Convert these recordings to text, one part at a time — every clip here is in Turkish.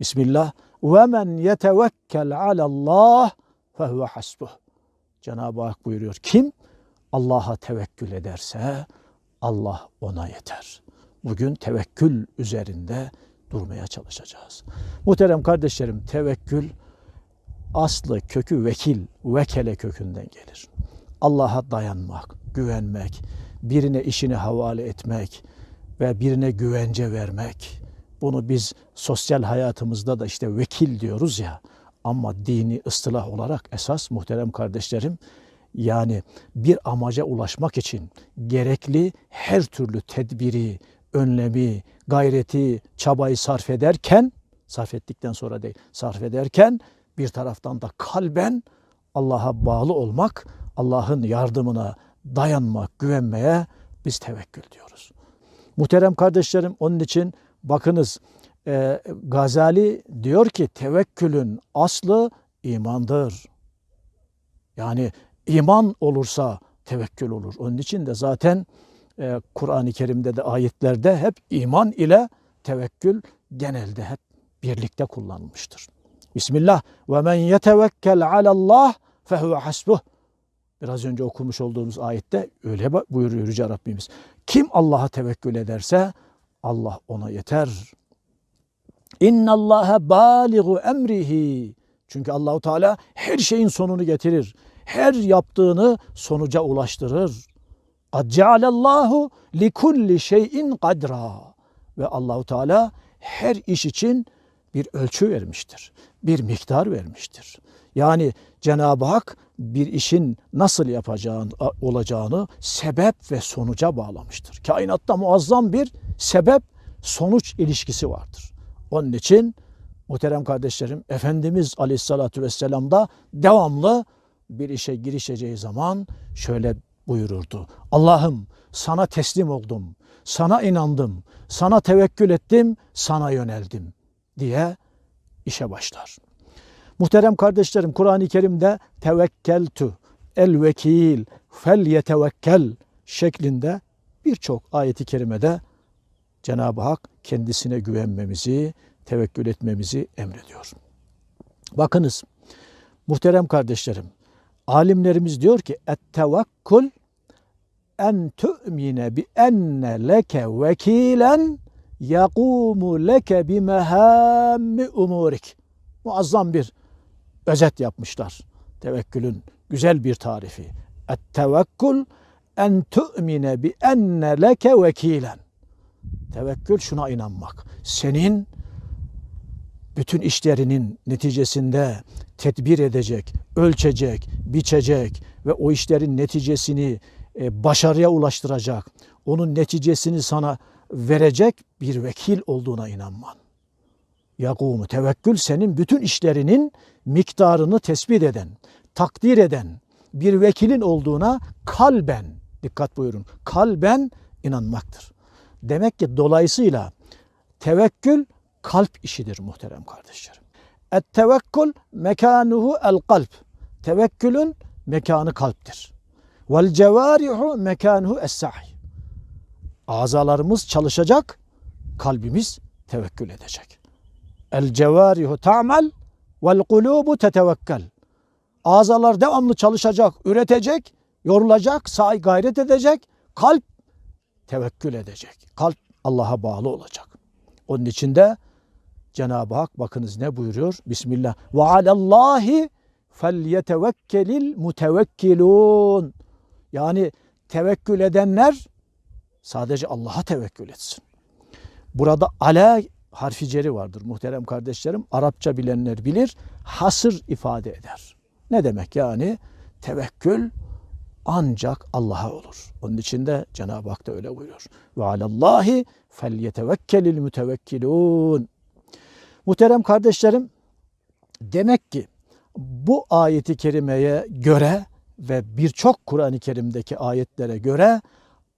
Bismillah. Ve men yetevekkel alallah fehuve hasbuh. Cenab-ı Hak buyuruyor. Kim Allah'a tevekkül ederse Allah ona yeter. Bugün tevekkül üzerinde durmaya çalışacağız. Muhterem kardeşlerim tevekkül aslı kökü vekil, vekele kökünden gelir. Allah'a dayanmak, güvenmek, birine işini havale etmek ve birine güvence vermek. Bunu biz sosyal hayatımızda da işte vekil diyoruz ya. Ama dini ıstılah olarak esas muhterem kardeşlerim yani bir amaca ulaşmak için gerekli her türlü tedbiri, önlemi, gayreti, çabayı sarf ederken, sarf ettikten sonra değil, sarf ederken bir taraftan da kalben Allah'a bağlı olmak, Allah'ın yardımına dayanmak, güvenmeye biz tevekkül diyoruz. Muhterem kardeşlerim onun için bakınız e, Gazali diyor ki tevekkülün aslı imandır. Yani iman olursa tevekkül olur. Onun için de zaten e, Kur'an-ı Kerim'de de ayetlerde hep iman ile tevekkül genelde hep birlikte kullanılmıştır. Bismillah ve men yetevekkel alallah fehuve hasbuh. Biraz önce okumuş olduğumuz ayette öyle buyuruyor Yüce Rabbimiz. Kim Allah'a tevekkül ederse Allah ona yeter. İnna Allaha baligu emrihi. Çünkü Allahu Teala her şeyin sonunu getirir. Her yaptığını sonuca ulaştırır. Cealallahu li kulli şeyin kadra. Ve Allahu Teala her iş için bir ölçü vermiştir. Bir miktar vermiştir. Yani Cenab-ı Hak bir işin nasıl yapacağını, olacağını sebep ve sonuca bağlamıştır. Kainatta muazzam bir sebep sonuç ilişkisi vardır. Onun için muhterem kardeşlerim Efendimiz Aleyhisselatü Vesselam da devamlı bir işe girişeceği zaman şöyle buyururdu. Allah'ım sana teslim oldum, sana inandım, sana tevekkül ettim, sana yöneldim diye işe başlar. Muhterem kardeşlerim Kur'an-ı Kerim'de tevekkeltu, el vekil, fel yetevekkel şeklinde birçok ayeti kerimede Cenab-ı Hak kendisine güvenmemizi, tevekkül etmemizi emrediyor. Bakınız muhterem kardeşlerim alimlerimiz diyor ki et en tu'mine bi enne leke vekilen yakumu leke bi mehammi umurik. Muazzam bir özet yapmışlar. Tevekkülün güzel bir tarifi. Et en tu'mine bi enne leke vekilen. Tevekkül şuna inanmak. Senin bütün işlerinin neticesinde tedbir edecek, ölçecek, biçecek ve o işlerin neticesini e, başarıya ulaştıracak, onun neticesini sana verecek bir vekil olduğuna inanman. Yakumu tevekkül senin bütün işlerinin miktarını tespit eden, takdir eden bir vekilin olduğuna kalben, dikkat buyurun, kalben inanmaktır. Demek ki dolayısıyla tevekkül kalp işidir muhterem kardeşlerim. Et tevekkül mekanuhu el kalp. Tevekkülün mekanı kalptir. Vel cevarihu mekanuhu es. Azalarımız çalışacak, kalbimiz tevekkül edecek. El cevarihu ta'mel vel kulubu tetevekkel. Azalar devamlı çalışacak, üretecek, yorulacak, sahi gayret edecek. Kalp tevekkül edecek. Kalp Allah'a bağlı olacak. Onun için de Cenab-ı Hak bakınız ne buyuruyor? Bismillah. Ve alallahi felyetevekkelil mutevekkilun. Yani tevekkül edenler sadece Allah'a tevekkül etsin. Burada ala harfi ceri vardır muhterem kardeşlerim. Arapça bilenler bilir. Hasır ifade eder. Ne demek yani? Tevekkül ancak Allah'a olur. Onun için de Cenab-ı Hak da öyle buyuruyor. Ve alallahi felyetevekkelil mutevekkilun. Muhterem kardeşlerim, demek ki bu ayeti kerimeye göre ve birçok Kur'an-ı Kerim'deki ayetlere göre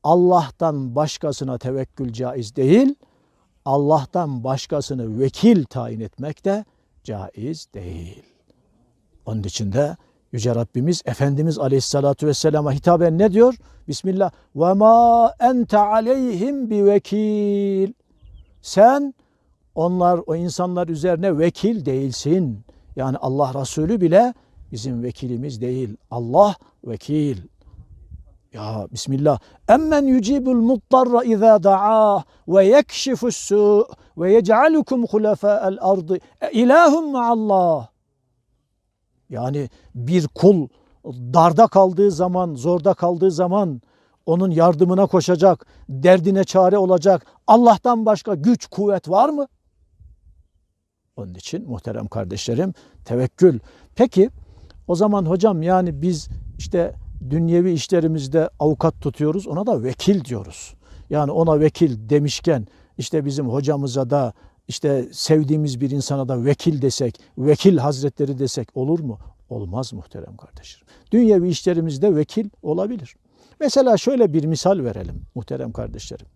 Allah'tan başkasına tevekkül caiz değil, Allah'tan başkasını vekil tayin etmek de caiz değil. Onun için de Yüce Rabbimiz Efendimiz Aleyhisselatü Vesselam'a hitaben ne diyor? Bismillah. Ve ma ente aleyhim bi vekil. Sen onlar o insanlar üzerine vekil değilsin. Yani Allah Resulü bile bizim vekilimiz değil. Allah vekil. Ya Bismillah. Emmen yucibul muttarra izâ da'âh ve yekşifus su ve yec'alukum hulefâ'el ardı. E ilahum ma'allah. Yani bir kul darda kaldığı zaman, zorda kaldığı zaman onun yardımına koşacak, derdine çare olacak. Allah'tan başka güç, kuvvet var mı? Onun için muhterem kardeşlerim tevekkül. Peki o zaman hocam yani biz işte dünyevi işlerimizde avukat tutuyoruz ona da vekil diyoruz. Yani ona vekil demişken işte bizim hocamıza da işte sevdiğimiz bir insana da vekil desek, vekil hazretleri desek olur mu? Olmaz muhterem kardeşlerim. Dünyevi işlerimizde vekil olabilir. Mesela şöyle bir misal verelim muhterem kardeşlerim.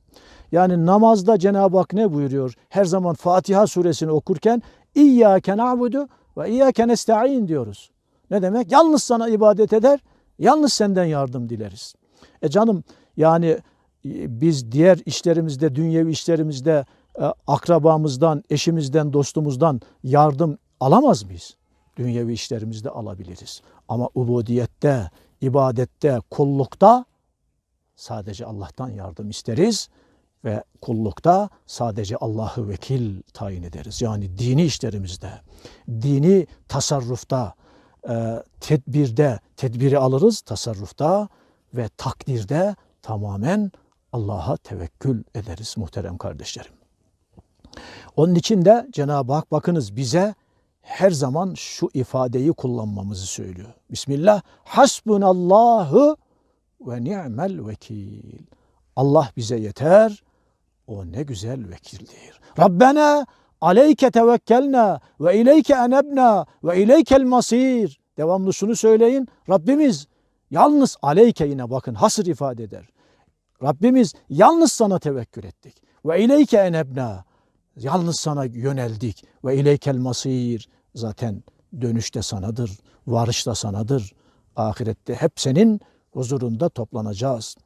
Yani namazda Cenab-ı Hak ne buyuruyor? Her zaman Fatiha suresini okurken İyyâke na'budu ve İyyâke nesta'in diyoruz. Ne demek? Yalnız sana ibadet eder, yalnız senden yardım dileriz. E canım yani e, biz diğer işlerimizde, dünyevi işlerimizde akrabamızdan, eşimizden, dostumuzdan yardım alamaz mıyız? Dünyevi işlerimizde alabiliriz. Ama ubudiyette, ibadette, kullukta sadece Allah'tan yardım isteriz ve kullukta sadece Allah'ı vekil tayin ederiz. Yani dini işlerimizde, dini tasarrufta, e, tedbirde tedbiri alırız, tasarrufta ve takdirde tamamen Allah'a tevekkül ederiz muhterem kardeşlerim. Onun için de Cenab-ı Hak bakınız bize her zaman şu ifadeyi kullanmamızı söylüyor. Bismillah. Hasbunallahu ve ni'mel vekil. Allah bize yeter. O ne güzel vekildir. Rabbena aleyke tevekkelna ve ileyke enebna ve ileykel masir. Devamlı şunu söyleyin. Rabbimiz yalnız aleyke yine bakın hasır ifade eder. Rabbimiz yalnız sana tevekkül ettik. Ve ileyke enebna. Yalnız sana yöneldik. Ve ileykel masir. Zaten dönüş de sanadır. Varış da sanadır. Ahirette hep senin huzurunda toplanacağız.